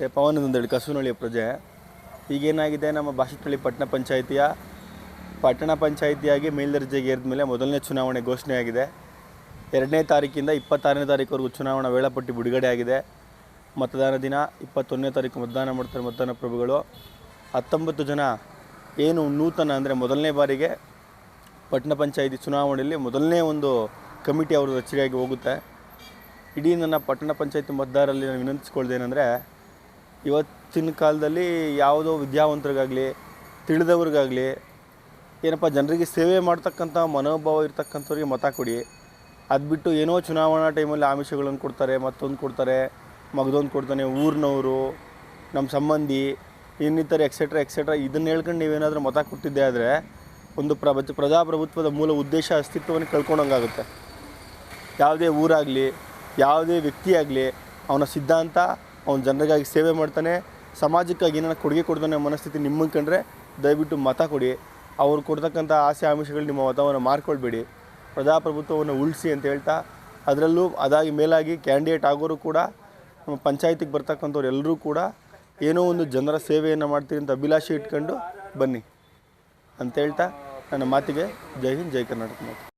ನಮಸ್ತೆ. ಪವನ್ ಹೇಳಿ ಕಸುನಳ್ಳಿಯ ಪ್ರಜೆ. ಈಗೇನಾಗಿದೆ? ನಮ್ಮ ಭಾಷಿತಳ್ಳಿ ಪಟ್ಟಣ ಪಂಚಾಯಿತಿಯ, ಪಟ್ಟಣ ಪಂಚಾಯಿತಿಯಾಗಿ ಮೇಲ್ದರ್ಜೆಗೆ ಏರಿದ ಮೇಲೆ ಮೊದಲನೇ ಚುನಾವಣೆ ಘೋಷಣೆಯಾಗಿದೆ. ಎರಡನೇ ತಾರೀಕಿಂದ ಇಪ್ಪತ್ತಾರನೇ ತಾರೀಕುವರೆಗೂ ಚುನಾವಣಾ ವೇಳಾಪಟ್ಟಿ ಬಿಡುಗಡೆಯಾಗಿದೆ ಮತದಾನ ದಿನ, ಇಪ್ಪತ್ತೊಂದನೇ ತಾರೀಕು ಮತದಾನ ಮಾಡ್ತಾರೆ ಮತದಾನ ಪ್ರಭುಗಳು. ಹತ್ತೊಂಬತ್ತು ಜನ ಏನು ನೂತನ ಅಂದರೆ ಮೊದಲನೇ ಬಾರಿಗೆ ಪಟ್ಟಣ ಪಂಚಾಯಿತಿ ಚುನಾವಣೆಯಲ್ಲಿ ಮೊದಲನೇ ಒಂದು ಕಮಿಟಿ ಅವರು ರಚನೆಯಾಗಿ ಹೋಗುತ್ತೆ. ಇಡೀ ನನ್ನ ಪಟ್ಟಣ ಪಂಚಾಯಿತಿ ಮತದಾರರಲ್ಲಿ ನಾನು ವಿನಂತಿಸ್ಕೊಳ್ದೇನೆಂದರೆ ಇವತ್ತಿನ ಕಾಲದಲ್ಲಿ ಯಾವುದೋ ವಿದ್ಯಾವಂತರಿಗಾಗಲಿ, ತಿಳಿದವ್ರಿಗಾಗಲಿ, ಏನಪ್ಪ, ಜನರಿಗೆ ಸೇವೆ ಮಾಡ್ತಕ್ಕಂಥ ಮನೋಭಾವ ಇರ್ತಕ್ಕಂಥವ್ರಿಗೆ ಮತ ಕೊಡಿ. ಅದು ಬಿಟ್ಟು ಏನೋ ಚುನಾವಣಾ ಟೈಮಲ್ಲಿ ಆಮಿಷಗಳನ್ನು ಕೊಡ್ತಾರೆ, ಮತ್ತೊಂದು ಕೊಡ್ತಾರೆ, ಮಗದೊಂದು ಕೊಡ್ತಾನೆ, ಊರಿನವರು ನಮ್ಮ ಸಂಬಂಧಿ, ಇನ್ನಿತರ ಎಕ್ಸೆಟ್ರಾ ಎಕ್ಸೆಟ್ರಾ ಇದನ್ನು ಹೇಳ್ಕೊಂಡು ನೀವೇನಾದರೂ ಮತ ಕೊಟ್ಟಿದ್ದೆ ಆದರೆ ಒಂದು ಪ್ರಭ ಪ್ರಜಾಪ್ರಭುತ್ವದ ಮೂಲ ಉದ್ದೇಶ ಅಸ್ತಿತ್ವವನ್ನು ಕಳ್ಕೊಂಡಂಗಾಗುತ್ತೆ. ಯಾವುದೇ ಊರಾಗಲಿ, ಯಾವುದೇ ವ್ಯಕ್ತಿಯಾಗಲಿ, ಅವನ ಸಿದ್ಧಾಂತ ಅವನ ಜನರಿಗಾಗಿ ಸೇವೆ ಮಾಡ್ತಾನೆ. ಸಮಾಜಕ್ಕಾಗಿ ಏನಾರ ಕೊಡುಗೆ ಕೊಡ್ತಾನೆ ಮನಸ್ಥಿತಿ ನಿಮ್ಮ ಕಂಡ್ರೆ ದಯವಿಟ್ಟು ಮತ ಕೊಡಿ. ಅವ್ರು ಕೊಡ್ತಕ್ಕಂಥ ಆಸೆ ಆಮಿಷಗಳು ನಿಮ್ಮ ಮತವನ್ನು ಮಾರ್ಕೊಳ್ಬೇಡಿ. ಪ್ರಜಾಪ್ರಭುತ್ವವನ್ನು ಉಳಿಸಿ ಅಂತ ಹೇಳ್ತಾ, ಅದರಲ್ಲೂ ಅದಾಗಿ ಮೇಲಾಗಿ ಕ್ಯಾಂಡಿಡೇಟ್ ಆಗೋರು ಕೂಡ, ನಮ್ಮ ಪಂಚಾಯತಿಗೆ ಬರ್ತಕ್ಕಂಥವ್ರು ಎಲ್ಲರೂ ಕೂಡ ಏನೋ ಒಂದು ಜನರ ಸೇವೆಯನ್ನು ಮಾಡ್ತೀರಿ ಅಂತ ಅಭಿಲಾಷೆ ಇಟ್ಕೊಂಡು ಬನ್ನಿ. ಅಂತ ಹೇಳ್ತಾ ನನ್ನ ಮಾತಿಗೆ ಜೈ ಹಿಂದ್, ಜೈ ಕರ್ನಾಟಕ